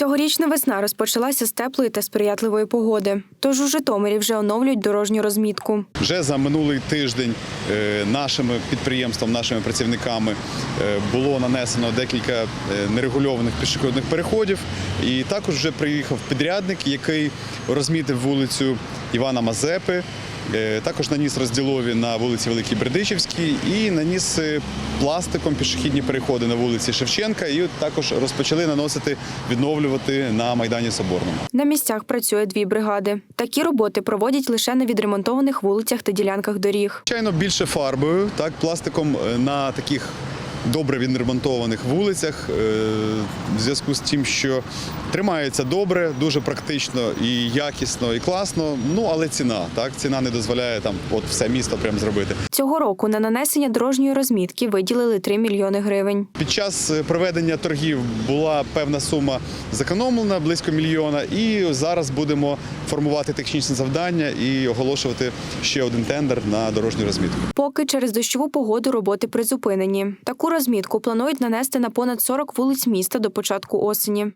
Цьогорічна весна розпочалася з теплої та сприятливої погоди. Тож у Житомирі вже оновлюють дорожню розмітку. Вже за минулий тиждень е, нашими підприємством, нашими працівниками е, було нанесено декілька е, нерегульованих пішохідних переходів. І також вже приїхав підрядник, який розмітив вулицю Івана Мазепи. Е, Також наніс розділові на вулиці Великій Бердичівській і наніс е, пластиком пішохідні переходи на вулиці Шевченка. І також розпочали наносити, відновлювати на Майдані Соборному. На місцях працює дві бригади. Такі роботи проводять лише на відремонтованих вулицях та ділянках доріг. Звичайно, більше фарбою, так, пластиком е, на таких добре відремонтованих вулицях. В зв'язку з тим, що тримається добре, дуже практично і якісно, і класно. Ну але ціна, так, ціна не дозволяє там от все місто прям зробити. Цього року на нанесення дорожньої розмітки виділили 3 мільйони гривень. Під час е, проведення торгів була певна сума зекономлена, близько мільйона, і зараз будемо формувати технічне завдання і оголошувати ще один тендер на дорожню розмітку. Поки через дощову погоду роботи призупинені. Таку розмітку планують нанести на понад 40 вулиць міста до початку осені.